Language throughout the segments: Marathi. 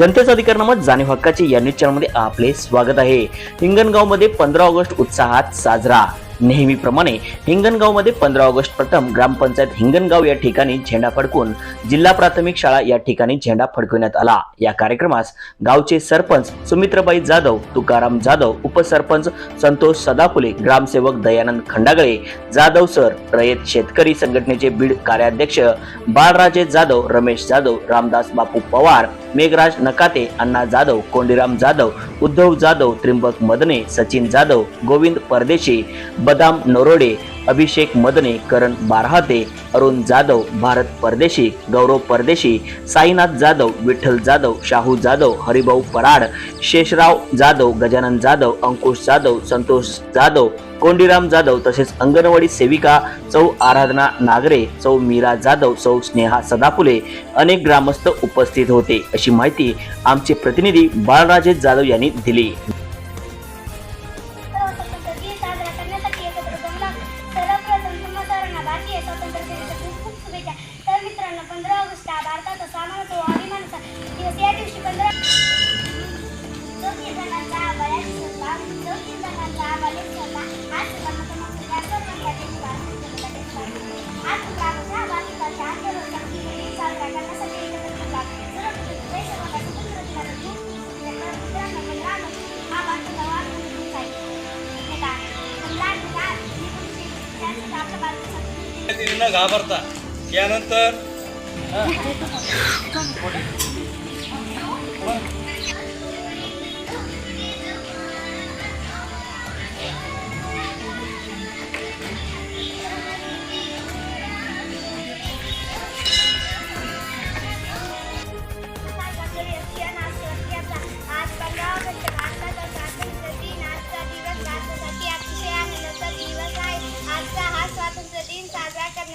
जनतेचा अधिकार नामत जाणीव हक्काचे या न्यूज चॅनलमध्ये आपले स्वागत आहे. हिंगणगावमध्ये पंधरा ऑगस्ट उत्साहात साजरा. नेहमीप्रमाणे हिंगणगावमध्ये पंधरा ऑगस्ट प्रथम ग्रामपंचायत हिंगणगाव या ठिकाणी झेंडा फडकून जिल्हा प्राथमिक शाळा या ठिकाणी झेंडा फडकविण्यात आला. या कार्यक्रमास गावचे सरपंच सुमित्रबाई जाधव तुकाराम जाधव उपसरपंच संतोष सदाफुले ग्रामसेवक दयानंद खंडागळे जाधव सर रयत शेतकरी संघटनेचे बीड कार्याध्यक्ष बाळराजे जाधव रमेश जाधव रामदास बापू पवार मेघराज नकाते अण्णा जाधव कोंडीराम जाधव उद्धव जाधव त्रिंबक मदने सचिन जाधव गोविंद परदेशी बदाम नरोडे अभिषेक मदने करण बारहाते अरुण जाधव भारत परदेशी गौरव परदेशी साईनाथ जाधव विठ्ठल जाधव शाहू जाधव हरिभाऊ पराड शेषराव जाधव गजानन जाधव अंकुश जाधव संतोष जाधव कोंडीराम जाधव तसेच अंगणवाडी सेविका चौ आराधना नागरे चौ मीरा जाधव चौ स्नेहा सदाफुले अनेक ग्रामस्थ उपस्थित होते. अशी माहिती आमचे प्रतिनिधी बाळराजे जाधव यांनी दिली. स्वातंत्र्य दिनाच्या खूप खूप शुभेच्छा तर मित्रांनो पंधरा ऑगस्ट हा भारताचा सामानाचा अभिमानाचा दिवस या दिवशी पंधरा चौतीस जणांचा बळ्याची होता चौतीस जणांचा बळीस होता आज सर्वांना सरपंचाचे न घाबरता. यानंतर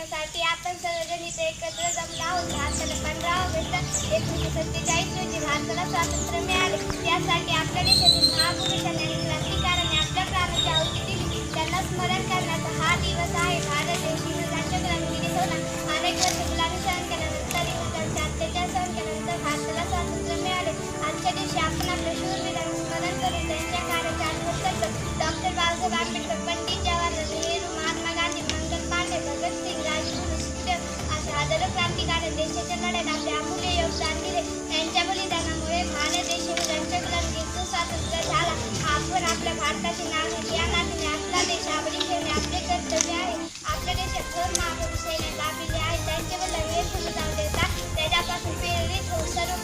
साठी करण्यासाठी आपण सर्वजण इथे एकत्र जमलो आहोत. भारताला पंधरा ऑगस्ट एकोणीसशे सत्तेचाळीस रोजी भारताला स्वातंत्र्य मिळाले. त्यासाठी आपल्या देशातील महापुरुषांनी आणि क्रांतिकारांनी आपल्या प्राणाची आहुती दिली. त्यांना स्मरण करण्याचा हा दिवस आहे. भारत देश क्रांतिकारक देशाच्या लढ्यात आपले अमूल्य योगदान दिले. त्यांच्या बलिदानामुळे भारत देश गुलामगिरीतून स्वातंत्र्य झाला. आपण आपल्या भारताचे नागरिक या नात्याने आपला देश आवडी ठेवणे आपले कर्तव्य आहे. आपल्या देशात थोर महापुरुष सैन्य लाभलेले आहेत त्यांचे जाऊ देता. त्याच्यापासून प्रेरित होऊन सर्व